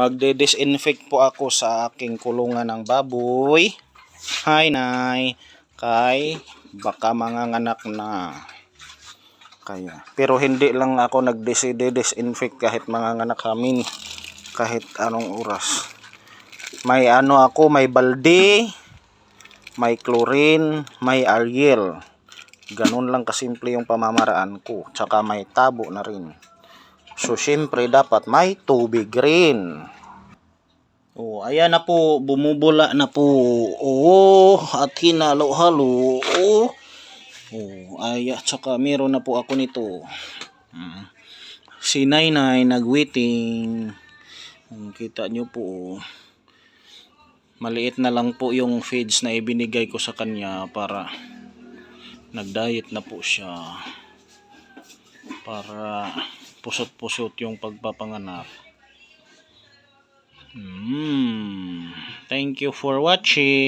Magde-disinfect po ako sa aking kulungan ng baboy. Hi, Nay. Kay, baka manganganak na. Kaya. Pero hindi lang ako nag-disinfect kahit manganganak kami. Kahit anong oras. May ano ako, may balde, may chlorine, may Ariel. Ganun lang kasimple yung pamamaraan ko. Tsaka may tabo na rin. So, syempre, dapat may tubig rin. Oh, ayan na po, bumubula na po. Oo, at hinalo-halo. Oh, oh ay, at saka meron na po ako nito. Mm. Si Nainay nag-waiting. Hmm, Kita nyo po. Maliit na lang po yung feeds na ibinigay ko sa kanya para nag-diet na po siya. Para pusot-pusot yung pagpapanganak. Hmm. Thank you for watching.